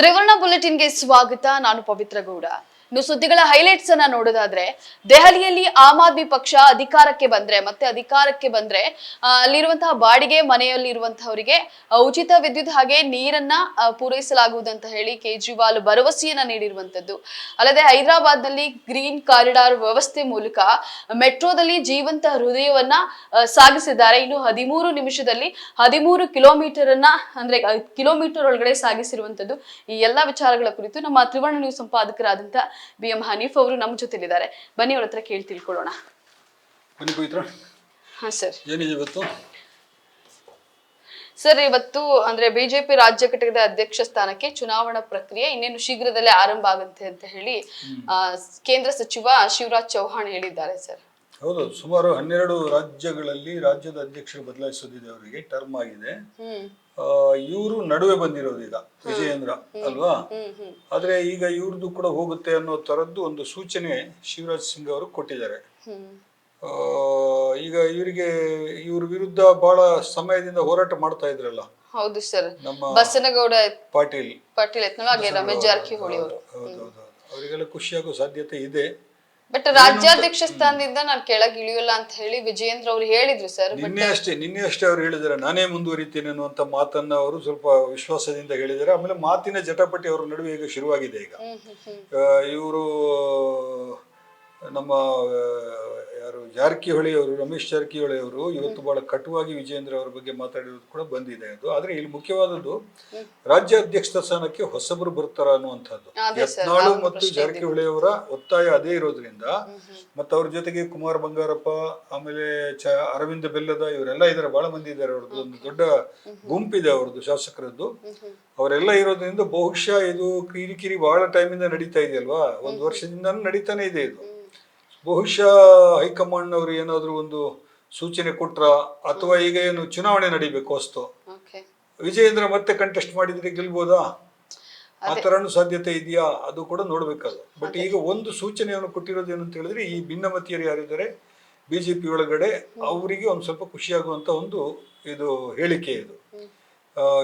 ತ್ರಿವರ್ಣ ಬುಲೆಟಿನ್ಗೆ ಸ್ವಾಗತ ನಾನು ಪವಿತ್ರ ಗೌಡ. ಇನ್ನು ಸುದ್ದಿಗಳ ಹೈಲೈಟ್ಸ್ ಅನ್ನ ನೋಡೋದಾದ್ರೆ, ದೆಹಲಿಯಲ್ಲಿ ಆಮ್ ಆದ್ಮಿ ಪಕ್ಷ ಅಧಿಕಾರಕ್ಕೆ ಬಂದ್ರೆ, ಮತ್ತೆ ಅಧಿಕಾರಕ್ಕೆ ಬಂದ್ರೆ ಅಲ್ಲಿರುವಂತಹ ಬಾಡಿಗೆ ಮನೆಯಲ್ಲಿ ಇರುವಂತಹವರಿಗೆ ಉಚಿತ ವಿದ್ಯುತ್ ಹಾಗೆ ನೀರನ್ನ ಪೂರೈಸಲಾಗುವುದಂತ ಹೇಳಿ ಕೇಜ್ರಿವಾಲ್ ಭರವಸೆಯನ್ನ ನೀಡಿರುವಂತದ್ದು ಅಲ್ಲದೆ ಹೈದರಾಬಾದ್ನಲ್ಲಿ ಗ್ರೀನ್ ಕಾರಿಡಾರ್ ವ್ಯವಸ್ಥೆ ಮೂಲಕ ಮೆಟ್ರೋದಲ್ಲಿ ಜೀವಂತ ಹೃದಯವನ್ನ ಸಾಗಿಸಿದ್ದಾರೆ. ಇನ್ನು ಹದಿಮೂರು ನಿಮಿಷದಲ್ಲಿ ಹದಿಮೂರು ಕಿಲೋಮೀಟರ್ ಅನ್ನ ಅಂದ್ರೆ ಕಿಲೋಮೀಟರ್ ಒಳಗಡೆ ಸಾಗಿಸಿರುವಂತದ್ದು ಈ ಎಲ್ಲಾ ವಿಚಾರಗಳ ಕುರಿತು ನಮ್ಮ ತ್ರಿವರ್ಣ ನ್ಯೂಸ್ ಸಂಪಾದಕರಾದಂತ ಬಿ ಎಂ ಹನೀಫ್ ಅವರು ನಮ್ಮ ಜೊತೆಲಿದ್ದಾರೆ. ಬನ್ನಿ ಅವ್ರ ಹತ್ರ ಕೇಳಿ ತಿಳ್ಕೊಳ್ಳೋಣ. ಬನ್ನಿ ಪವಿತ್ರ ಹಾ ಸರ್. ಏನಿದೆ ಇವತ್ತು? ಸರ್ ಇವತ್ತು ಅಂದ್ರೆ ಬಿಜೆಪಿ ರಾಜ್ಯ ಘಟಕದ ಅಧ್ಯಕ್ಷ ಸ್ಥಾನಕ್ಕೆ ಚುನಾವಣಾ ಪ್ರಕ್ರಿಯೆ ಇನ್ನೇನು ಶೀಘ್ರದಲ್ಲೇ ಆರಂಭ ಆಗುತ್ತೆ ಅಂತ ಹೇಳಿ ಕೇಂದ್ರ ಸಚಿವ ಶಿವರಾಜ್ ಚೌಹಾಣ್ ಹೇಳಿದ್ದಾರೆ ಸರ್. ಹೌದು ಸುಮಾರು ಹನ್ನೆರಡು ರಾಜ್ಯಗಳಲ್ಲಿ ರಾಜ್ಯದ ಅಧ್ಯಕ್ಷರು ಬದಲಾಯಿಸೋದಿದೆ ಅವರಿಗೆ ಟರ್ಮ್ ಆಗಿದೆ. ಇವರು ನಡುವೆ ಬಂದಿರೋದು ಈಗ ವಿಜಯೇಂದ್ರ ಅಲ್ವಾ? ಆದ್ರೆ ಈಗ ಇವ್ರದ್ದು ಕೂಡ ಹೋಗುತ್ತೆ ಅನ್ನೋ ತರದ್ದು ಒಂದು ಸೂಚನೆ ಶಿವರಾಜ್ ಸಿಂಗ್ ಅವರು ಕೊಟ್ಟಿದ್ದಾರೆ. ಈಗ ಇವರಿಗೆ ಇವ್ರ ವಿರುದ್ಧ ಬಹಳ ಸಮಯದಿಂದ ಹೋರಾಟ ಮಾಡ್ತಾ ಇದ್ರಲ್ಲ. ಹೌದು ಸರ್. ನಮ್ಮ ಬಸನಗೌಡ ಪಾಟೀಲ್. ಪಾಟೀಲ್ ರಮೇಶ್ ಜಾರಕಿಹೊಳಿ ಅವರಿಗೆಲ್ಲ ಖುಷಿಯಾಗೋ ಸಾಧ್ಯತೆ ಇದೆ. ಬಟ್ ರಾಜ್ಯಾಧ್ಯಕ್ಷ ಸ್ಥಾನದಿಂದ ನಾನು ಕೆಳಗೆ ಇಳಿಯಲ್ಲ ಅಂತ ಹೇಳಿ ವಿಜಯೇಂದ್ರ ಅವರು ಹೇಳಿದ್ರು ಸರ್ ನಿನ್ನೆ ಅಷ್ಟೇ ನಿನ್ನೆ ಅಷ್ಟೇ ಅವ್ರು ಹೇಳಿದ್ದಾರೆ ನಾನೇ ಮುಂದುವರಿತೇನೆ ಅನ್ನುವಂತ ಮಾತನ್ನ ಅವರು ಸ್ವಲ್ಪ ವಿಶ್ವಾಸದಿಂದ ಹೇಳಿದ್ದಾರೆ ಆಮೇಲೆ ಮಾತಿನ ಜಟಾಪಟಿ ಅವ್ರ ನಡುವೆ ಈಗ ಶುರುವಾಗಿದೆ ಈಗ. ಇವರು ನಮ್ಮ ಯಾರು ಜಾರಕಿಹೊಳಿ ಅವರು ರಮೇಶ್ ಜಾರಕಿಹೊಳಿ ಅವರು ಇವತ್ತು ಬಹಳ ಕಟುವಾಗಿ ವಿಜೇಂದ್ರ ಅವರ ಬಗ್ಗೆ ಮಾತಾಡಿರೋದು ಕೂಡ ಬಂದಿದೆ ಅದು. ಆದ್ರೆ ಇಲ್ಲಿ ಮುಖ್ಯವಾದದ್ದು ರಾಜ್ಯ ಅಧ್ಯಕ್ಷ ಸ್ಥಾನಕ್ಕೆ ಹೊಸಬರು ಬರ್ತಾರ ಅನ್ನುವಂಥದ್ದು. ಯತ್ನಾಳು ಮತ್ತು ಜಾರಕಿಹೊಳಿ ಅವರ ಒತ್ತಾಯ ಅದೇ ಇರೋದ್ರಿಂದ ಮತ್ತು ಅವ್ರ ಜೊತೆಗೆ ಕುಮಾರ್ ಬಂಗಾರಪ್ಪ ಆಮೇಲೆ ಚ ಅರವಿಂದ ಬೆಲ್ಲದ ಇವರೆಲ್ಲ ಇದಾರೆ ಬಹಳ ಮಂದಿ ಇದ್ದಾರೆ ಅವ್ರದ್ದು. ಒಂದು ದೊಡ್ಡ ಗುಂಪಿದೆ ಅವ್ರದ್ದು ಶಾಸಕರದ್ದು. ಅವರೆಲ್ಲ ಇರೋದ್ರಿಂದ ಬಹುಶಃ ಇದು ಕಿರಿಕಿರಿ ಬಹಳ ಟೈಮಿಂದ ನಡೀತಾ ಇದೆಯಲ್ವಾ? ಒಂದು ವರ್ಷದಿಂದ ನಡೀತಾನೆ ಇದೆ ಇದು. ಬಹುಶಃ ಹೈಕಮಾಂಡ್ ಅವರು ಏನಾದರೂ ಒಂದು ಸೂಚನೆ ಕೊಟ್ರ ಅಥವಾ ಈಗ ಏನು ಚುನಾವಣೆ ನಡಿಬೇಕು ಓಕೆ. ವಿಜಯೇಂದ್ರ ಮತ್ತೆ ಕಂಟೆಸ್ಟ್ ಮಾಡಿದ್ರೆ ಗೆಲ್ಬೋದಾ? ಆ ತರನು ಸಾಧ್ಯತೆ ಇದೆಯಾ? ಅದು ಕೂಡ ನೋಡ್ಬೇಕದು ಬಟ್ ಈಗ ಒಂದು ಸೂಚನೆಯನ್ನು ಕೊಟ್ಟಿರೋದು ಏನು ಅಂತ ಹೇಳಿದ್ರೆ ಈ ಭಿನ್ನಮತೀಯರು ಯಾರಿದ್ದಾರೆ? ಬಿಜೆಪಿ ಒಳಗಡೆ ಅವರಿಗೆ ಒಂದು ಸ್ವಲ್ಪ ಖುಷಿಯಾಗುವಂತ ಒಂದು ಇದು ಹೇಳಿಕೆ ಇದು.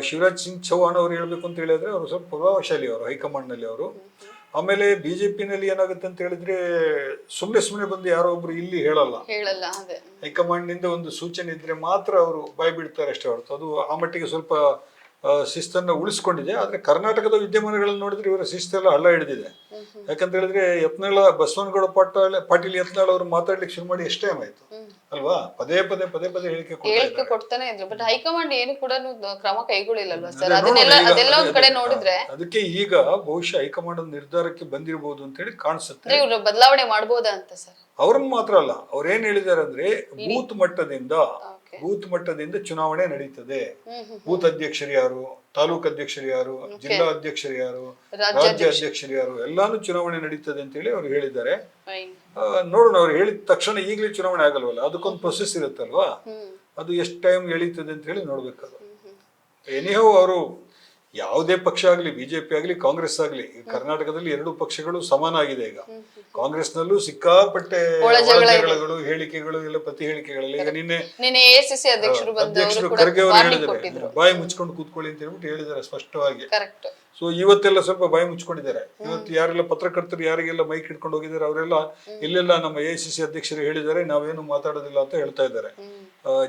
ಶಿವರಾಜ್ ಸಿಂಗ್ ಚೌಹಾಣ್ ಅವರು ಹೇಳಬೇಕು ಅಂತ ಹೇಳಿದ್ರೆ ಅವರು ಸ್ವಲ್ಪ ಪ್ರಭಾವಶಾಲಿ ಅವರು ಹೈಕಮಾಂಡ್ನಲ್ಲಿ ಅವರು. ಆಮೇಲೆ ಬಿಜೆಪಿನಲ್ಲಿ ಏನಾಗುತ್ತೆ ಅಂತ ಹೇಳಿದ್ರೆ ಸುಮ್ಮನೆ ಸುಮ್ಮನೆ ಬಂದು ಯಾರೋ ಒಬ್ರು ಇಲ್ಲಿ ಹೇಳಲ್ಲ. ಹೈಕಮಾಂಡ್ನಿಂದ ಒಂದು ಸೂಚನೆ ಇದ್ರೆ ಮಾತ್ರ ಅವರು ಬಾಯ್ ಬಿಡ್ತಾರೆ ಅಷ್ಟೇ ಹೊರತು. ಅದು ಆ ಮಟ್ಟಿಗೆ ಸ್ವಲ್ಪ ಶಿಸ್ತನ್ನು ಉಳಿಸ್ಕೊಂಡಿದೆ. ಆದ್ರೆ ಕರ್ನಾಟಕದ ವಿದ್ಯಮಾನಗಳನ್ನು ನೋಡಿದ್ರೆ ಇವರ ಶಿಸ್ತೆಲ್ಲ ಹಳ್ಳ ಹಿಡಿದಿದೆ. ಯಾಕಂತ ಹೇಳಿದ್ರೆ ಯತ್ನಾಳ ಬಸವನಗೌಡ ಪಾಟೀಲ್ ಪಾಟೀಲ್ ಯತ್ನಾಳ್ ಅವರು ಮಾತಾಡ್ಲಿಕ್ಕೆ ಶುರು ಮಾಡಿ ಎಷ್ಟೇ ಆಯ್ತು. ಅಲ್ವಾ? ಪದೇ ಪದೇ ಪದೇ ಪದೇ ಹೇಳಿಕೆ ಕೊಡ್ತಾ ಹೇಳಿಕೆ ಇದ್ದಾರೆ. ಕೊಡ್ತಾನೆ ಇದ್ರು. ಬಟ್ ಹೈಕಮಾಂಡ್ ಏನು ಕೂಡ ಕ್ರಮ ಕೈಗೊಳ್ಳಿಲ್ಲಲ್ವಾ ಸರ್ ಅದೇ ಅದನ್ನೆಲ್ಲ ನೋಡೋಣ ಈಗ ಅದೆಲ್ಲ ಒಂದ್ ಕಡೆ ಅದೇ- ನೋಡಿದ್ರೆ ಅದಕ್ಕೆ ಈಗ ಬಹುಶಃ ಹೈಕಮಾಂಡ್ ಒಂದು ನಿರ್ಧಾರಕ್ಕೆ ಬಂದಿರಬಹುದು ಅಂತ ಹೇಳಿ ಕಾಣಿಸುತ್ತೆ. ಅಂದ್ರೆ ಇವ್ರು ಬದಲಾವಣೆ ಮಾಡ್ಬೋದಾ ಅಂತ ಸರ್ ಅವ್ರನ್ನ ಮಾತ್ರ ಅಲ್ಲ ಅವ್ರೇನ್ ಹೇಳಿದ್ದಾರೆ ಅಂದ್ರೆ ಬೂತ್ ಮಟ್ಟದಿಂದ ಬೂತ್ ಮಟ್ಟದಿಂದ ಚುನಾವಣೆ ನಡೀತದೆ. ಬೂತ್ ಅಧ್ಯಕ್ಷರು ಯಾರು ತಾಲೂಕ್ ಅಧ್ಯಕ್ಷರು ಯಾರು ಜಿಲ್ಲಾ ಅಧ್ಯಕ್ಷರು ಯಾರು ರಾಜ್ಯ ಅಧ್ಯಕ್ಷರು ಯಾರು ಎಲ್ಲಾನು ಚುನಾವಣೆ ನಡೀತದೆ ಅಂತ ಹೇಳಿ ಅವ್ರು ಹೇಳಿದ್ದಾರೆ. ನೋಡೋಣ ಅವ್ರು ಹೇಳಿದ ತಕ್ಷಣ ಈಗಲೇ ಚುನಾವಣೆ ಆಗಲ್ವಲ್ಲ ಅದಕ್ಕೊಂದು ಪ್ರೊಸೆಸ್ ಇರುತ್ತಲ್ವಾ? ಅದು ಎಷ್ಟು ಟೈಮ್ ಎಳೀತದೆ ಅಂತ ಹೇಳಿ ನೋಡ್ಬೇಕು ಅದು. ಎನಿಹೋ ಅವರು ಯಾವುದೇ ಪಕ್ಷ ಆಗಲಿ ಬಿಜೆಪಿ ಆಗಲಿ ಕಾಂಗ್ರೆಸ್ ಆಗಲಿ ಕರ್ನಾಟಕದಲ್ಲಿ ಎರಡು ಪಕ್ಷಗಳು ಸಮಾನ ಆಗಿದೆ ಈಗ ಕಾಂಗ್ರೆಸ್ನಲ್ಲೂ ಸಿಕ್ಕಾಪಟ್ಟೆ ಒಳಜಗಳಗಳು ಹೇಳಿಕೆಗಳು ಎಲ್ಲ ಪ್ರತಿ ಹೇಳಿಕೆಗಳಲ್ಲಿ ಈಗ ನಿನ್ನೆ ಅಧ್ಯಕ್ಷರು ಖರ್ಗೆ ಅವರು ಹೇಳಿದ್ದಾರೆ. ಬಾಯಿ ಮುಚ್ಕೊಂಡು ಕೂತ್ಕೊಳ್ಳಿ ಅಂತ ಹೇಳ್ಬಿಟ್ಟು ಹೇಳಿದ್ದಾರೆ ಸ್ಪಷ್ಟವಾಗಿ. ಸೊ ಇವತ್ತೆಲ್ಲ ಸ್ವಲ್ಪ ಭಯ ಮುಚ್ಕೊಂಡಿದ್ದಾರೆ. ಇವತ್ತು ಯಾರೆಲ್ಲ ಪತ್ರಕರ್ತರು ಯಾರಿಗೆಲ್ಲ ಮೈಕ್ ಹಿಡ್ಕೊಂಡು ಹೋಗಿದ್ದಾರೆ ಅವರೆಲ್ಲ ಇಲ್ಲೆಲ್ಲ ನಮ್ಮ ಎ ಸಿ ಸಿ ಅಧ್ಯಕ್ಷರು ಹೇಳಿದ್ದಾರೆ ನಾವೇನು ಮಾತಾಡೋದಿಲ್ಲ ಅಂತ ಹೇಳ್ತಾ ಇದ್ದಾರೆ.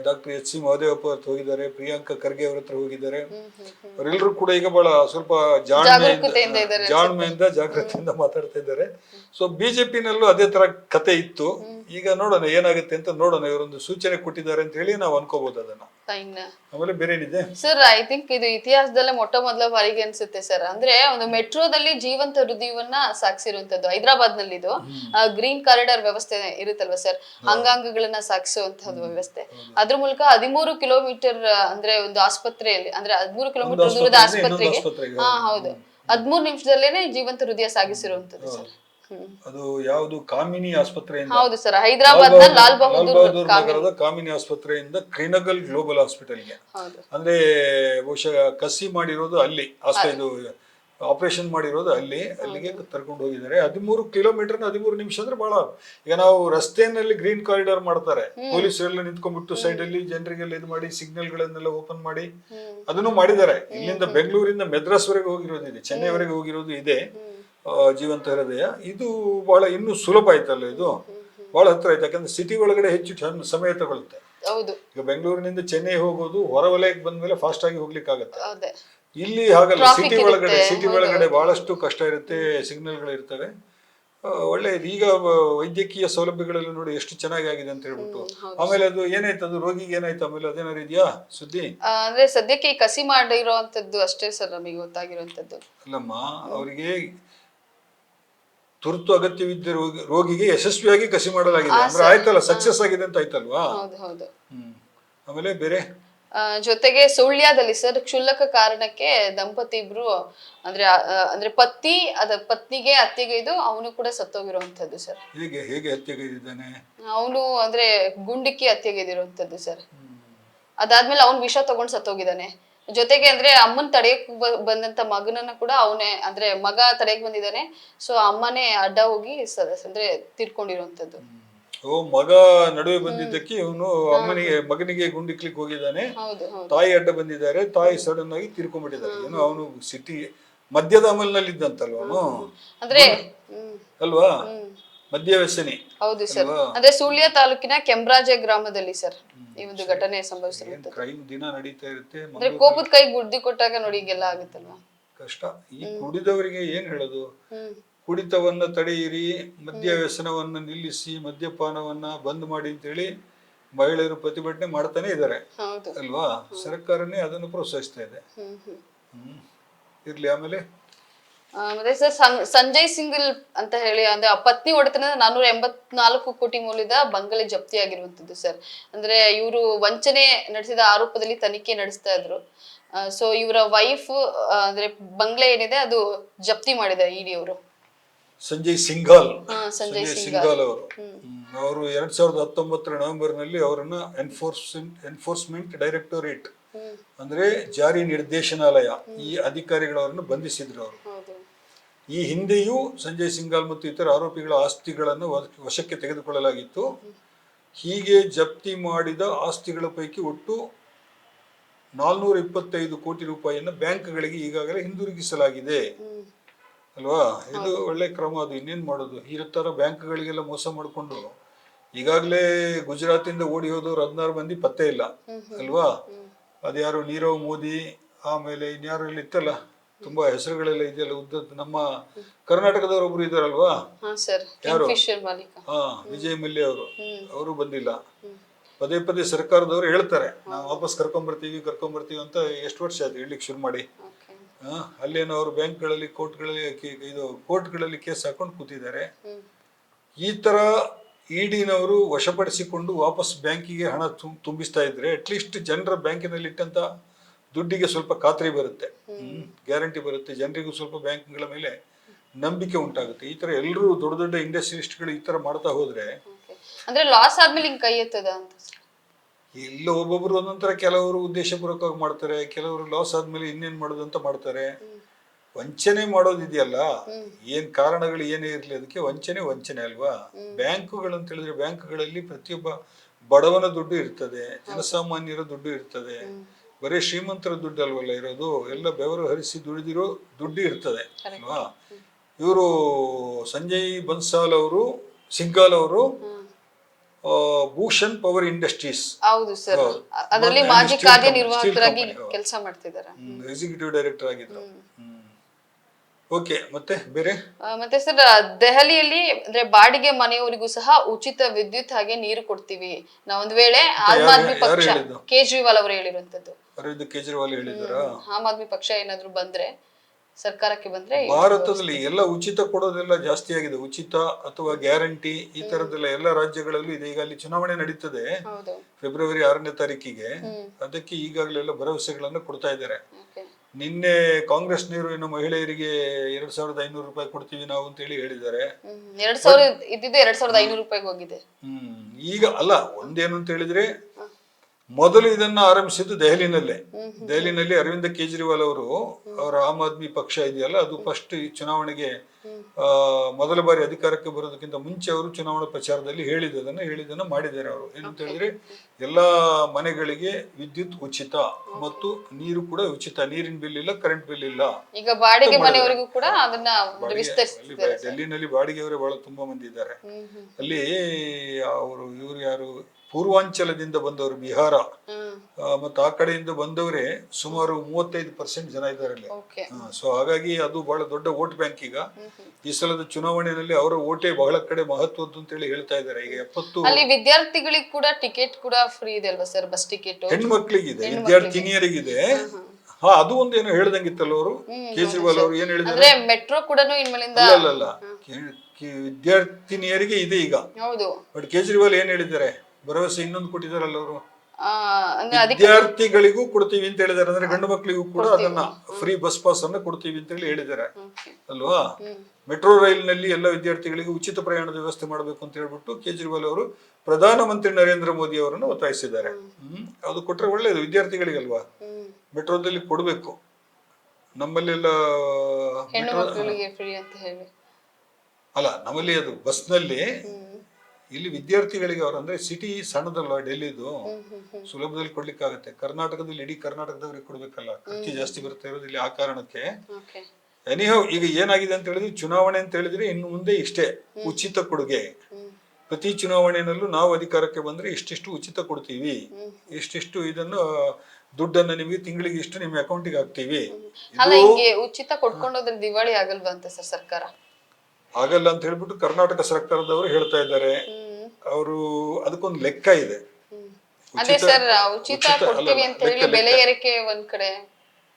ಡಾಕ್ಟರ್ ಎಚ್ ಸಿ ಮಹದೇವಪ್ಪ ಅವ್ರ ಹೋಗಿದ್ದಾರೆ ಪ್ರಿಯಾಂಕಾ ಖರ್ಗೆ ಅವ್ರ ಹತ್ರ ಹೋಗಿದ್ದಾರೆ. ಅವರೆಲ್ಲರೂ ಕೂಡ ಈಗ ಬಹಳ ಸ್ವಲ್ಪ ಜಾಣ್ಮೆಯಿಂದ ಜಾಣ್ಮೆಯಿಂದ ಜಾಗ್ರತೆಯಿಂದ ಮಾತಾಡ್ತಾ ಇದ್ದಾರೆ. ಸೊ ಬಿಜೆಪಿನಲ್ಲೂ ಅದೇ ತರ ಕತೆ ಇತ್ತು. ಈಗ ನೋಡೋಣ ಏನಾಗುತ್ತೆ ಅಂತ ನೋಡೋಣ. ಇವರೊಂದು ಸೂಚನೆ ಕೊಟ್ಟಿದ್ದಾರೆ ಅಂತ ಹೇಳಿ ನಾವು ಅನ್ಕೋಬಹುದು ಅದನ್ನ. ಆಮೇಲೆ ಬೇರೆ ಏನಿದೆ ಸರ್ ಐ ಥಿಂಕ್ ಇದು ಇತಿಹಾಸದಲ್ಲೇ ಮೊಟ್ಟ ಮೊದಲ ಬಾರಿಗೆ ಅನ್ಸುತ್ತೆ ಸರ್ ಅಂದ್ರೆ ಒಂದು ಮೆಟ್ರೋದಲ್ಲಿ ಜೀವಂತ ಹೃದಯವನ್ನ ಸಾಗಿಸಿರುವಂತದ್ದು ಹೈದರಾಬಾದ್ನಲ್ಲಿ ಇದು ಗ್ರೀನ್ ಕಾರಿಡಾರ್ ವ್ಯವಸ್ಥೆ ಇರುತ್ತಲ್ವಾ ಸರ್? ಅಂಗಾಂಗಗಳನ್ನ ಸಾಗಿಸುವಂತದ್ದು ವ್ಯವಸ್ಥೆ. ಅದ್ರ ಮೂಲಕ ಹದಿಮೂರು ಕಿಲೋಮೀಟರ್ ಅಂದ್ರೆ ಒಂದು ಆಸ್ಪತ್ರೆಯಲ್ಲಿ ಅಂದ್ರೆ ಹದಿಮೂರು ಕಿಲೋಮೀಟರ್ ದೂರದ ಆಸ್ಪತ್ರೆಗೆ. ಹಾ ಹೌದು. ಹದಿಮೂರು ನಿಮಿಷದಲ್ಲೇನೆ ಜೀವಂತ ಹೃದಯ ಸಾಗಿಸಿರುವಂತದ್ದು ಸರ್. ಅದು ಯಾವುದು ಕಾಮಿನಿ ಆಸ್ಪತ್ರೆಯಿಂದ ಹೌದು ಸರ್. ಹೈದರಾಬಾದ್ನ ಲಾಲ್ ಬಹದ್ದೂರ್ ನಗರದ ಕಾಮಿನಿ ಆಸ್ಪತ್ರೆಯಿಂದ ಕ್ರಿನಗಲ್ ಗ್ಲೋಬಲ್ ಹಾಸ್ಪಿಟಲ್ಗೆ. ಅಂದ್ರೆ ಬಹುಶಃ ಕಸಿ ಮಾಡಿರೋದು ಅಲ್ಲಿ ಇದು ಆಪರೇಷನ್ ಮಾಡಿರೋದು ಅಲ್ಲಿ ಅಲ್ಲಿಗೆ ತರ್ಕೊಂಡು ಹೋಗಿದ್ದಾರೆ. ಹದಿಮೂರು ಕಿಲೋಮೀಟರ್ ಹದಿಮೂರು ನಿಮಿಷ ಅಂದ್ರೆ ಬಹಳ. ಈಗ ನಾವು ರಸ್ತೆಯಲ್ಲಿ ಗ್ರೀನ್ ಕಾರಿಡಾರ್ ಮಾಡ್ತಾರೆ. ಪೊಲೀಸರೆಲ್ಲ ನಿಂತ್ಕೊಂಡ್ಬಿಟ್ಟು ಸೈಡ್ ಅಲ್ಲಿ ಜನರಿಗೆಲ್ಲ ಇದು ಮಾಡಿ ಸಿಗ್ನಲ್ ಗಳನ್ನೆಲ್ಲ ಓಪನ್ ಮಾಡಿ ಅದನ್ನು ಮಾಡಿದ್ದಾರೆ. ಇಲ್ಲಿಂದ ಬೆಂಗಳೂರಿಂದ ಮೆದ್ರಾಸ್ ವರೆಗೆ ಹೋಗಿರೋದು ಇದೆ ಚೆನ್ನೈವರೆಗೆ ಹೋಗಿರೋದು ಇದೆ. ಜೀವಂತ ಹೃದಯ. ಇದು ಬಹಳ ಇನ್ನೂ ಸುಲಭ ಆಯ್ತಲ್ಲ ಇದು? ಬಹಳ ಹತ್ರ ಆಯ್ತು. ಯಾಕಂದ್ರೆ ಸಿಟಿ ಒಳಗಡೆ ಹೆಚ್ಚು ಸಮಯ ತಗೊಳುತ್ತೆ ಹೌದು. ಈಗ ಬೆಂಗಳೂರಿನಿಂದ ಚೆನ್ನೈ ಹೋಗೋದು ಹೊರ ವಲಯಕ್ಕೆ ಬಂದ್ಮೇಲೆ ಫಾಸ್ಟ್ ಆಗಿ ಹೋಗ್ಲಿಕ್ಕೆ ಆಗುತ್ತೆ ಇಲ್ಲಿ ಹಾಗಲ್ಲ ಸಿಟಿ ಒಳಗಡೆ ಸಿಟಿ ಒಳಗಡೆ. ಬಹಳಷ್ಟು ಕಷ್ಟ ಇರುತ್ತೆ ಸಿಗ್ನಲ್ಗಳು ಇರ್ತವೆ. ಆ, ಒಳ್ಳೆ ಈಗ ವೈದ್ಯಕೀಯ ಸೌಲಭ್ಯಗಳೆಲ್ಲ ನೋಡಿ ಎಷ್ಟು ಚೆನ್ನಾಗಿ ಆಗಿದೆ ಅಂತ ಹೇಳ್ಬಿಟ್ಟು. ಆಮೇಲೆ ಅದು ಏನಾಯ್ತು? ಅದು ರೋಗಿಗೆ ಏನಾಯ್ತು? ಆಮೇಲೆ ಅದೇನಾರು ಇದೆಯಾ ಸುದ್ದಿ? ಅಂದ್ರೆ ಸದ್ಯಕ್ಕೆ ಕಸಿ ಮಾಡಿರೋಂಥದ್ದು ಅಷ್ಟೇ ಸರ್ ನಮಗೆ ಗೊತ್ತಾಗಿರೋಂಥದ್ದು. ಅಲ್ಲಮ್ಮ ಅವರಿಗೆ ತುರ್ತು ಅಗತ್ಯವಿದ್ದ ರೋಗಿಗೆ ಯಶಸ್ವಿಯಾಗಿ ಕಸಿ ಮಾಡಲಾಗಿದೆ. ಅಂದ್ರೆ ಆಯ್ತಲ್ಲ ಸಕ್ಸಸ್ ಆಗಿದೆ ಅಂತ ಆಯ್ತಲ್ವಾ? ಹೌದು ಹೌದು. ಹ್ಮ್. ಆಮೇಲೆ ಬೇರೆ? ಜೊತೆಗೆ ಸುಳ್ಯದಲ್ಲಿ ಸರ್ ಕ್ಷುಲ್ಲಕ ಕಾರಣಕ್ಕೆ ದಂಪತಿ ಇಬ್ರು ಅಂದ್ರೆ ಅಂದ್ರೆ ಪತಿ ಅದ ಪತ್ನಿಗೆ ಹತ್ಯೆಗೈದು ಅವನು ಕೂಡ ಸತ್ತೋಗಿರುವಂತದ್ದು ಸರ್. ಹೇಗೆ ಹೇಗೆ ಹತ್ಯೆಗೈದಿದ್ದಾನೆ? ಅವನು ಅಂದ್ರೆ ಗುಂಡಿಕ್ಕಿ ಹತ್ಯೆಗೈದಿರುವಂತದ್ದು ಸರ್. ಅದಾದ್ಮೇಲೆ ಅವ್ನ್ ವಿಷ ತಗೊಂಡ್ ಸತ್ತೋಗಿದ್ದಾನೆ. ಜೊತೆಗೆ ಅಂದ್ರೆ ಅಮ್ಮನ್ ತಡೆಯಕ್ ಬ- ಬಂದಂತ ಮಗನನ್ನ ಕೂಡ ಅವನೇ ಅಂದ್ರೆ ಮಗ ತಡೆಯಕ್ ಬಂದಿದ್ದಾನೆ. ಸೊ ಅಮ್ಮನೇ ಅಡ್ಡ ಹೋಗಿ ಸ- ಅಂದ್ರೆ ತಿರ್ಕೊಂಡಿರುವಂತದ್ದು. ಓ ಮಗ ನಡುವೆ ಬಂದಿದ್ದಕ್ಕೆ ಇವನು ಅಮ್ಮನಿಗೆ ಮಗನಿಗೆ ಗುಂಡಿಕ್ಲಿಕ್ಕೆ ಹೋಗಿದ್ದಾನೆ. ಹೌದು ಹೌದು. ತಾಯಿ ಅಡ್ಡ ಬಂದಿದ್ದಾರೆ. ತಾಯಿ ಸಡನ್ ಆಗಿ ತೀರ್ಕೊಂಡ್ಬಿಟ್ಟಿದ್ದಾರೆ ಏನು ಅವನು ಸಿಟಿ ಮದ್ಯದ ಅಮಲ್ನಲ್ಲಿ ಇದ್ದಂತಲ್ವ ಅವನು ಅಂದ್ರೆ ಹ್ಮ್. ಅಲ್ವಾ? ಮದ್ಯ ವ್ಯಸನಿ ಹೌದು ಸರ್. ಅಲ್ವಾ? ಅಂದ್ರೆ ಸುಳ್ಯ ತಾಲೂಕಿನ ಕೆಂಬ್ರಾಜೆ ಗ್ರಾಮದಲ್ಲಿ ಸರ್. ಈ ಒಂದು ಘಟನೆ ಸಂಭವಿಸಿರುತ್ತೆ ಕ್ರೈಮ್ ದಿನ ನಡೀತಾ ಇರುತ್ತೆ ಅಂದ್ರೆ ಕೋಪದ ಕೈ ಗುಡ್ದಿ ಕೊಟ್ಟಾಗ ನೋಡಿ ಹಿಂಗೆಲ್ಲ ಆಗುತ್ತಲ್ವಾ? ಕಷ್ಟ. ಈ ಕುಡಿದವರಿಗೆ ಏನ್ ಹೇಳೋದು? ಕುಡಿತವನ್ನ ತಡೆಯಿರಿ ಮದ್ಯ ವ್ಯಸನವನ್ನ ನಿಲ್ಲಿಸಿ ಮದ್ಯಪಾನವನ್ನ ಬಂದ್ ಮಾಡಿ ಅಂತ ಹೇಳಿ ಮಹಿಳೆಯರು ಪ್ರತಿಭಟನೆ ಮಾಡ್ತಾನೆ ಇದ್ದಾರೆ. ಅಲ್ವಾ? ಸರ್ಕಾರನೇ ಅದನ್ನು ಪ್ರೋತ್ಸಾಹಿಸ್ತಾ ಇದೆ. ಇರ್ಲಿ ಆಮೇಲೆ. ಮತ್ತೆ ಸರ್ ಸಂಜಯ್ ಸಿಂಗಲ್ ಅಂತ ಹೇಳಿ ಅಂದ್ರೆ ಆ ಪತ್ನಿ ಒಡೆತನದ ನಾನೂರ ಎಂಬತ್ನಾಲ್ಕು ಕೋಟಿ ಮೌಲ್ಯದ ಬಂಗಲೆ ಜಪ್ತಿಯಾಗಿರುವಂತದ್ದು ಸರ್. ಅಂದ್ರೆ ಇವರು ವಂಚನೆ ನಡೆಸಿದ ಆರೋಪದಲ್ಲಿ ತನಿಖೆ ನಡೆಸ್ತಾ ಇದ್ರು. ಸೊ ಇವರ ವೈಫ್ ಅಂದ್ರೆ ಬಂಗ್ಲೆ ಏನಿದೆ ಅದು ಜಪ್ತಿ ಮಾಡಿದ ಇಡಿ ಅವರು. ಸಂಜಯ್ ಸಿಂಘಾಲ್. ಸಂಜಯ್ ಸಿಂಘಾಲ್. ಅವರು. ಅವರು ಎರಡ್ ಸಾವಿರದ ಹತ್ತೊಂಬತ್ತರ ನವೆಂಬರ್ನಲ್ಲಿ ಅವರನ್ನ ಎನ್ಫೋರ್ಸ್ಮೆಂಟ್ ಎನ್ಫೋರ್ಸ್ಮೆಂಟ್ ಡೈರೆಕ್ಟೋರೇಟ್ ಅಂದ್ರೆ ಜಾರಿ ನಿರ್ದೇಶನಾಲಯ ಈ ಅಧಿಕಾರಿಗಳವರನ್ನು ಬಂಧಿಸಿದ್ರು ಅವರು. ಈ ಹಿಂದೆಯೂ ಸಂಜಯ್ ಸಿಂಗಲ್ ಮತ್ತು ಇತರ ಆರೋಪಿಗಳ ಆಸ್ತಿಗಳನ್ನು ವಶಕ್ಕೆ ತೆಗೆದುಕೊಳ್ಳಲಾಗಿತ್ತು. ಹೀಗೆ ಜಪ್ತಿ ಮಾಡಿದ ಆಸ್ತಿಗಳ ಪೈಕಿ ಒಟ್ಟು ನಾಲ್ನೂರ ಇಪ್ಪತ್ತೈದು ಕೋಟಿ ರೂಪಾಯಿಯನ್ನು ಬ್ಯಾಂಕ್ಗಳಿಗೆ ಈಗಾಗಲೇ ಹಿಂದಿರುಗಿಸಲಾಗಿದೆ. ಅಲ್ವಾ? ಇದು ಒಳ್ಳೆ ಕ್ರಮ ಅದು. ಇನ್ನೇನು ಮಾಡೋದು? ಈ ಥರ ಬ್ಯಾಂಕ್ಗಳಿಗೆಲ್ಲ ಮೋಸ ಮಾಡಿಕೊಂಡು ಈಗಾಗಲೇ ಗುಜರಾತಿಂದ ಓಡಿ ಹೋದವ್ರು ಹದಿನಾರು ಮಂದಿ ಪತ್ತೆ ಇಲ್ಲ. ಅಲ್ವಾ? ಅದ್ಯಾರು ನೀರವ್ ಮೋದಿ ಆಮೇಲೆ ಇನ್ಯಾರು ಇಲ್ಲಿ ಇತ್ತಲ್ಲ? ತುಂಬಾ ಹೆಸರುಗಳೆಲ್ಲ ಇದೆಯಲ್ಲ ಉದ್ದದ್ದು ನಮ್ಮ ಕರ್ನಾಟಕದವರು ಒಬ್ರು ಇದಾರಲ್ವಾ ಹಾ ಸರ್ ಯಾರು? ಕಿಂಗ್ಫಿಶರ್ ಮಾಲೀಕ. ಹಾ ವಿಜಯ್ ಮಲ್ಯ ಅವರು. ಅವರು ಬಂದಿಲ್ಲ. ಪದೇ ಪದೇ ಸರ್ಕಾರದವರು ಹೇಳ್ತಾರೆ ನಾವು ವಾಪಸ್ ಕರ್ಕೊಂಬರ್ತೀವಿ ಕರ್ಕೊಂಬರ್ತೀವಿ ಅಂತ ಎಷ್ಟು ವರ್ಷ ಆಯ್ತು ಹೇಳಲಿಕ್ಕೆ ಶುರು ಮಾಡಿ. ಓಕೆ. ಆ, ಅಲ್ಲೇನೋ ಅವರು ಬ್ಯಾಂಕ್ಗಳಲ್ಲಿ ಕೋರ್ಟ್ಗಳಲ್ಲಿ ಕೇ- ಇದು ಕೋರ್ಟ್ಗಳಲ್ಲಿ ಕೇಸ್ ಹಾಕೊಂಡು ಕೂತಿದ್ದಾರೆ. ಹ್ಮ್. ಈ ತರ ಇಡಿನವರು ವಶಪಡಿಸಿಕೊಂಡು ವಾಪಸ್ ಬ್ಯಾಂಕಿಗೆ ಹಣ ತುಂ- ತುಂಬಿಸ್ತಾ ಇದ್ರೆ ಅಟ್ಲೀಸ್ಟ್ ಜನರ ಬ್ಯಾಂಕಿನಲ್ಲಿ ಇಟ್ಟಂತ ದುಡ್ಡಿಗೆ ಸ್ವಲ್ಪ ಖಾತ್ರಿ ಬರುತ್ತೆ. ಗ್ಯಾರಂಟಿ ಬರುತ್ತೆ. ಜನರಿಗೂ ಸ್ವಲ್ಪ ಬ್ಯಾಂಕ್ಗಳ ಮೇಲೆ ನಂಬಿಕೆ ಉಂಟಾಗುತ್ತೆ. ಈ ತರ ಎಲ್ಲರೂ ದೊಡ್ಡ ದೊಡ್ಡ ಇಂಡಸ್ಟ್ರಿಸ್ಟ್ಗಳು ಈ ತರ ಮಾಡ್ತಾ ಹೋದ್ರೆ ಅಂದ್ರೆ ಲಾಸ್ ಆದ್ಮೇಲೆ ಹಿಂಗ್ ಕೈ ಎತ್ತದ ಅಂತ? ಎಲ್ಲ ಒಬ್ಬೊಬ್ರು ಒಂದೊಂದರ ಕೆಲವರು ಉದ್ದೇಶಪೂರ್ವಕವಾಗಿ ಮಾಡ್ತಾರೆ ಕೆಲವರು ಲಾಸ್ ಆದ್ಮೇಲೆ ಇನ್ನೇನ್ ಮಾಡೋದು ಅಂತ ಮಾಡ್ತಾರೆ. ವಂಚನೆ ಮಾಡೋದಿದೆಯಲ್ಲ ಏನ್ ಕಾರಣಗಳು ಏನೇ ಇರ್ಲಿ ಅದಕ್ಕೆ ವಂಚನೆ ವಂಚನೆ ಅಲ್ವಾ? ಬ್ಯಾಂಕುಗಳು ಅಂತ ಹೇಳಿದ್ರೆ ಬ್ಯಾಂಕ್ಗಳಲ್ಲಿ ಪ್ರತಿಯೊಬ್ಬ ಬಡವನ ದುಡ್ಡು ಇರ್ತದೆ ಜನಸಾಮಾನ್ಯರ ದುಡ್ಡು ಇರ್ತದೆ. ಬರೀ ಶ್ರೀಮಂತರ ದುಡ್ಡು ಅಲ್ವಲ್ಲ ಇರೋದು ಎಲ್ಲ ಬೆವರು ಹರಿಸಿ ದುಡಿದಿರೋ ದುಡ್ಡು ಇರ್ತದೆ ಅಲ್ವಾ? ಇವರು ಸಂಜಯ್ ಬನ್ಸಾಲ್ ಅವರು ಸಿಂಗಾಲ್ ಅವರು ಭೂಷಣ್ ಪವರ್ ಇಂಡಸ್ಟ್ರೀಸ್. ಹೌದು ಸರ್. ಅದರಲ್ಲಿ ಮಾಜಿ ಕಾರ್ಯನಿರ್ವಾಹಕರಾಗಿ ಕೆಲಸ ಮಾಡ್ತಿದ್ದಾರೆ. ಎಕ್ಸಿಕ್ಯೂಟಿವ್ ಡೈರೆಕ್ಟರ್ ಆಗಿದ್ರು. ಓಕೆ ಮತ್ತೆ ಬೇರೆ? ಮತ್ತೆ ಸರ್ ದೆಹಲಿಯಲ್ಲಿ ಅಂದ್ರೆ ಬಾಡಿಗೆ ಮನೆಯವರಿಗೂ ಸಹ ಉಚಿತ ವಿದ್ಯುತ್ ಹಾಗೆ ನೀರು ಕೊಡ್ತೀವಿ. ನಾವು ಒಂದ್ ವೇಳೆ ಆಮ್ ಆದ್ಮಿ ಪಕ್ಷ? ಕೇಜ್ರಿವಾಲ್ ಅವರು ಹೇಳಿರುವಂತದ್ದು ಅರವಿಂದ್ ಕೇಜ್ರಿವಾಲ್ ಹೇಳಿದಾರ ಆಮ್ ಆದ್ಮಿ ಪಕ್ಷ ಏನಾದ್ರು ಬಂದ್ರೆ ಸರ್ಕಾರಕ್ಕೆ ಬಂದ್ರೆ ಭಾರತದಲ್ಲಿ ಎಲ್ಲ ಉಚಿತ ಕೊಡೋದೆಲ್ಲ ಜಾಸ್ತಿ ಆಗಿದೆ. ಉಚಿತ ಅಥವಾ ಗ್ಯಾರಂಟಿ ಈ ತರದೆಲ್ಲ ಎಲ್ಲ ರಾಜ್ಯಗಳಲ್ಲೂ ಇದೆ. ಈಗ ಅಲ್ಲಿ ಚುನಾವಣೆ ನಡೀತದೆ ಫೆಬ್ರವರಿ ಆರನೇ ತಾರೀಕಿಗೆ. ಅದಕ್ಕೆ ಈಗಾಗಲೆಲ್ಲ ಭರವಸೆಗಳನ್ನ ಕೊಡ್ತಾ ಇದ್ದಾರೆ. ನಿನ್ನೆ ಕಾಂಗ್ರೆಸ್ನವರು ಇನ್ನು ಮಹಿಳೆಯರಿಗೆ ಎರಡ್ ಸಾವಿರದ ಐನೂರು ರೂಪಾಯಿ ಕೊಡ್ತೀವಿ ನಾವು ಅಂತ ಹೇಳಿ ಹೇಳಿದ್ದಾರೆ ಎರಡ್ ಸಾವಿರ ಇದ್ದಿದ್ದು ಎರಡ್ ಸಾವಿರದ ಐನೂರು ರೂಪಾಯಿಗೆ ಹೋಗಿದೆ. ಹ್ಮ್ ಈಗ ಅಲ್ಲ ಒಂದೇನು ಅಂತ ಹೇಳಿದ್ರೆ ಮೊದಲು ಇದನ್ನ ಆರಂಭಿಸಿದ್ದು ದೆಹಲಿನಲ್ಲೇ. ದೆಹಲಿನಲ್ಲಿ ಅರವಿಂದ ಕೇಜ್ರಿವಾಲ್ ಅವರು ಅವರ ಆಮ್ ಆದ್ಮಿ ಪಕ್ಷ ಇದೆಯಲ್ಲ ಅದು ಫಸ್ಟ್ ಚುನಾವಣೆಗೆ ಮೊದಲ ಬಾರಿ ಅಧಿಕಾರಕ್ಕೆ ಬರೋದಕ್ಕಿಂತ ಮುಂಚೆ ಅವರು ಚುನಾವಣಾ ಪ್ರಚಾರದಲ್ಲಿ ಹೇಳಿದ್ದನ್ನು ಹೇಳಿದ್ದನ್ನು ಮಾಡಿದ್ದಾರೆ ಅವರು. ಏನಂತ ಹೇಳಿದ್ರೆ ಎಲ್ಲಾ ಮನೆಗಳಿಗೆ ವಿದ್ಯುತ್ ಉಚಿತ ಮತ್ತು ನೀರು ಕೂಡ ಉಚಿತ. ನೀರಿನ ಬಿಲ್ ಇಲ್ಲ ಕರೆಂಟ್ ಬಿಲ್ ಇಲ್ಲ. ಈಗ ಬಾಡಿಗೆ ಮನೆಯವರಿಗೂ ಕೂಡ ಅದನ್ನ ಡೆಲ್ಲಿನಲ್ಲಿ ಬಾಡಿಗೆಯವರೇ ಬಹಳ ತುಂಬಾ ಮಂದಿ ಇದ್ದಾರೆ. ಅಲ್ಲಿ ಅವರು ಇವರು ಯಾರು ಪೂರ್ವಾಂಚಲದಿಂದ ಬಂದವರು ಬಿಹಾರ. ಮತ್ತು ಆ ಕಡೆಯಿಂದ ಬಂದವರೇ ಸುಮಾರು ಮೂವತ್ತೈದು ಪರ್ಸೆಂಟ್ ಜನ ಇದ್ದಾರೆ ಅಲ್ಲಿ. ಸೊ ಹಾಗಾಗಿ ಅದು ಬಹಳ ದೊಡ್ಡ ವೋಟ್ ಬ್ಯಾಂಕ್ ಈಗ. ಈ ಸಲದ ಚುನಾವಣೆಯಲ್ಲಿ ಅವರ ಓಟೇ ಬಹಳ ಕಡೆ ಮಹತ್ವದ್ದು ಅಂತ ಹೇಳಿ ಹೇಳ್ತಾ ಇದ್ದಾರೆ. ಈಗ ಎಪ್ಪತ್ತು ಅಲ್ಲಿ ವಿದ್ಯಾರ್ಥಿಗಳಿಗೆ ಕೂಡ ಟಿಕೆಟ್ ಕೂಡ ಫ್ರೀ ಇದೆ ಅಲ್ವಾ ಸರ್ ಬಸ್ ಟಿಕೆಟ್ ಹೆಣ್ಮಕ್ಳಿಗಿದೆ ವಿದ್ಯಾರ್ಥಿನಿಯರಿಗಿದೆ ಹಾ ಅದು ಒಂದು ಏನೋ ಹೇಳ್ದಂಗಿತ್ತಲ್ಲ ಅವರು? ಕೇಜ್ರಿವಾಲ್ ಅವರು ಏನ್ ಹೇಳಿದ್ರೆ? ಮೆಟ್ರೋ ಕೂಡ ಅಲ್ಲ ವಿದ್ಯಾರ್ಥಿನಿಯರಿಗೆ ಇದೆ ಈಗ. ಹೌದು. ಬಟ್ ಕೇಜ್ರಿವಾಲ್ ಏನ್ ಹೇಳಿದ್ದಾರೆ? ಭರವಸೆ ಇನ್ನೊಂದು ಕೊಟ್ಟಿದಾರಲ್ಲ ಅವರು? ವಿದ್ಯಾರ್ಥಿಗಳಿಗೂ ಕೊಡ್ತೀವಿ ಅಂತ ಹೇಳಿದಾರೆ ಅಂದ್ರೆ ಗಂಡು ಮಕ್ಕಳಿಗೂ ಕೂಡ ಅದನ್ನ ಫ್ರೀ ಬಸ್ ಪಾಸ್ ಅನ್ನ ಕೊಡ್ತೀವಿ ಅಂತ ಹೇಳಿ ಹೇಳಿದ್ದಾರೆ. ಅಲ್ವಾ? ಮೆಟ್ರೋ ರೈಲ್ನಲ್ಲಿ ಎಲ್ಲ ವಿದ್ಯಾರ್ಥಿಗಳಿಗೆ ಉಚಿತ ಪ್ರಯಾಣದ ವ್ಯವಸ್ಥೆ ಮಾಡಬೇಕು ಅಂತ ಹೇಳ್ಬಿಟ್ಟು ಕೇಜ್ರಿವಾಲ್ ಅವರು ಪ್ರಧಾನಮಂತ್ರಿ ನರೇಂದ್ರ ಮೋದಿ ಅವರನ್ನು ಒತ್ತಾಯಿಸಿದ್ದಾರೆ. ಹ್ಮ್. ಅದು ಕೊಟ್ರೆ ಒಳ್ಳೇದು ವಿದ್ಯಾರ್ಥಿಗಳಿಗಲ್ವಾ? ಮೆಟ್ರೋದಲ್ಲಿ ಕೊಡಬೇಕು. ನಮ್ಮಲ್ಲೆಲ್ಲ ಅಲ್ಲ ನಮ್ಮಲ್ಲಿ ಅದು ಬಸ್ನಲ್ಲಿ ಇಲ್ಲಿ ವಿದ್ಯಾರ್ಥಿಗಳಿಗೆ ಅವ್ರು ಅಂದ್ರೆ ಸಿಟಿ ಸಣ್ಣದಲ್ವಾ ಡೆಲ್ಲಿದು? ಸುಲಭದಲ್ಲಿ ಕೊಡ್ಲಿಕ್ಕೆ ಆಗುತ್ತೆ ಸುಲಭದಲ್ಲಿ ಕೊಡ್ಲಿಕ್ಕಾಗತ್ತೆ. ಕರ್ನಾಟಕದಲ್ಲಿ ಇಡೀ ಕರ್ನಾಟಕದವ್ರಿಗೆ ಕೊಡ್ಬೇಕಲ್ಲ. ಖರ್ಚು ಜಾಸ್ತಿ ಬರ್ತಾ ಇರೋದು ಇಲ್ಲಿ ಆ ಕಾರಣಕ್ಕೆ. ಎನಿಹೋ ಈಗ ಏನಾಗಿದೆ ಅಂತ ಹೇಳಿದ್ರೆ ಚುನಾವಣೆ ಅಂತ ಹೇಳಿದ್ರೆ ಇನ್ನು ಮುಂದೆ ಇಷ್ಟೇ ಉಚಿತ ಕೊಡುಗೆ. ಪ್ರತಿ ಚುನಾವಣೆಯಲ್ಲೂ ನಾವು ಅಧಿಕಾರಕ್ಕೆ ಬಂದ್ರೆ ಇಷ್ಟಿಷ್ಟು ಉಚಿತ ಕೊಡ್ತೀವಿ. ಇಷ್ಟಿಷ್ಟು ಇದನ್ನು ದುಡ್ಡನ್ನ ನಿಮಗೆ ತಿಂಗಳಿಗೆ ಇಷ್ಟು ನಿಮ್ಮ ಅಕೌಂಟಿಗೆ ಹಾಕ್ತೀವಿ. ಉಚಿತ ಕೊಡ್ಕೊಂಡು ದಿವಾಳಿ ಆಗಲ್ವಾ ಅಂತ ಸರ್ ಸರ್ಕಾರ? ಆಗಲ್ಲ ಅಂತ ಹೇಳ್ಬಿಟ್ಟು ಕರ್ನಾಟಕ ಸರ್ಕಾರದವರು ಹೇಳ್ತಾ ಇದ್ದಾರೆ. ಅವರು ಅದಕ್ಕೊಂದು ಲೆಕ್ಕ ಇದೆ. ಅದೇ ಸರ್ ಉಚಿತ ಉಚಿತ ಕೊಡ್ತೀವಿ ಅಂತ ಹೇಳಿ ಲೆಕ್ಕ- ಬೆಲೆ ಏರಿಕೆ ಒಂದ್ ಕಡೆ.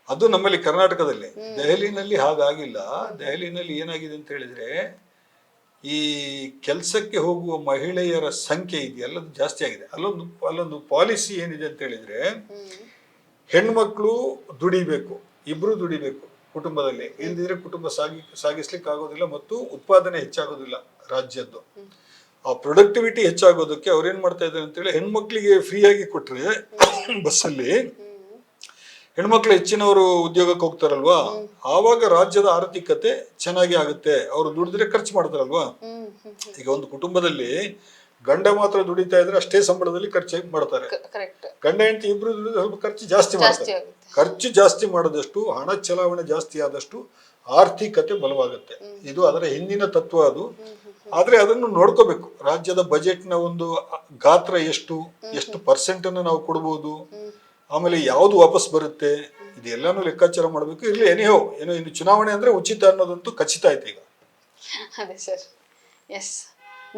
ಅದು ನಮ್ಮಲ್ಲಿ ಕರ್ನಾಟಕದಲ್ಲಿ. ದೆಹಲಿನಲ್ಲಿ ಹಾಗಾಗಿಲ್ಲ. ದೆಹಲಿನಲ್ಲಿ ಏನಾಗಿದೆ ಅಂತ ಹೇಳಿದ್ರೆ ಈ ಕೆಲಸಕ್ಕೆ ಹೋಗುವ ಮಹಿಳೆಯರ ಸಂಖ್ಯೆ ಇದೆಯಲ್ಲ ಅದು ಜಾಸ್ತಿ ಆಗಿದೆ. ಅಲ್ಲೊಂದು ಅಲ್ಲೊಂದು ಪಾಲಿಸಿ ಏನಿದೆ ಅಂತ ಹೇಳಿದ್ರೆ ಹೆಣ್ಮಕ್ಳು ದುಡಿಬೇಕು ಇಬ್ರು ದುಡಿಬೇಕು. ಕುಟುಂಬದಲ್ಲಿ. ಇಲ್ದಿದ್ರೆ ಕುಟುಂಬ ಸಾಗಿ ಸಾಗಿಸ್ಲಿಕ್ಕೆ ಆಗೋದಿಲ್ಲ ಮತ್ತು ಉತ್ಪಾದನೆ ಹೆಚ್ಚಾಗೋದಿಲ್ಲ ರಾಜ್ಯದ್ದು. ಆ ಪ್ರೊಡಕ್ಟಿವಿಟಿ ಹೆಚ್ಚಾಗೋದಕ್ಕೆ ಅವ್ರೇನ್ ಮಾಡ್ತಾ ಇದ್ದಾರೆ ಅಂತೇಳಿ ಹೆಣ್ಮಕ್ಳಿಗೆ ಫ್ರೀ ಆಗಿ ಕೊಟ್ರೆ ಬಸ್ಸಲ್ಲಿ ಹೆಣ್ಮಕ್ಳು ಹೆಚ್ಚಿನವರು ಉದ್ಯೋಗಕ್ಕೆ ಹೋಗ್ತಾರಲ್ವಾ? ಆವಾಗ ರಾಜ್ಯದ ಆರ್ಥಿಕತೆ ಚೆನ್ನಾಗಿ ಆಗುತ್ತೆ. ಅವರು ದುಡಿದ್ರೆ ಖರ್ಚು ಮಾಡ್ತಾರಲ್ವಾ? ಈಗ ಒಂದು ಕುಟುಂಬದಲ್ಲಿ ಗಂಡ ಮಾತ್ರ ದುಡಿತಾ ಇದ್ರೆ ಅಷ್ಟೇ ಸಂಬಳದಲ್ಲಿ ಖರ್ಚು ಮಾಡ್ತಾರೆ. ಗಂಡ ಹೆಂಡತಿ ಇಬ್ರು ದುಡಿದ್ರೆ ಸ್ವಲ್ಪ ಖರ್ಚು ಜಾಸ್ತಿ ಮಾಡ್ತಾರೆ. ಖರ್ಚು ಜಾಸ್ತಿ ಮಾಡಿದಷ್ಟು ಹಣ ಚಲಾವಣೆ ಜಾಸ್ತಿ ಆದಷ್ಟು ಆರ್ಥಿಕತೆ ಬಲವಾಗುತ್ತೆ. ಇದು ಅದರ ಹಿಂದಿನ ತತ್ವ ಅದು. ಆದ್ರೆ ಅದನ್ನು ನೋಡ್ಕೋಬೇಕು. ರಾಜ್ಯದ ಬಜೆಟ್ನ ಒಂದು ಗಾತ್ರ ಎಷ್ಟು ಎಷ್ಟು ಪರ್ಸೆಂಟ್ ಅನ್ನು ನಾವು ಕೊಡ್ಬೋದು ಆಮೇಲೆ ಯಾವುದು ವಾಪಸ್ ಬರುತ್ತೆ ಇದೆಲ್ಲಾನು ಲೆಕ್ಕಾಚಾರ ಮಾಡಬೇಕು. ಇಲ್ಲಿ ಎನಿಹೋ ಏನೋ ಇನ್ನು ಚುನಾವಣೆ ಅಂದ್ರೆ ಉಚಿತ ಅನ್ನೋದಂತೂ ಖಚಿತ ಆಯ್ತು ಈಗ. ಅದೇ ಸರ್. ಎಸ್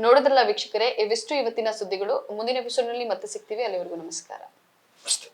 ನೋಡಿದ್ರಲ್ಲ ವೀಕ್ಷಕರೇ ಇವಿಷ್ಟು ಇವತ್ತಿನ ಸುದ್ದಿಗಳು. ಮುಂದಿನ ಎಪಿಸೋಡ್ನಲ್ಲಿ ಮತ್ತೆ ಸಿಗ್ತೀವಿ. ಅಲ್ಲಿವರೆಗೂ ನಮಸ್ಕಾರ. ಅಷ್ಟೇ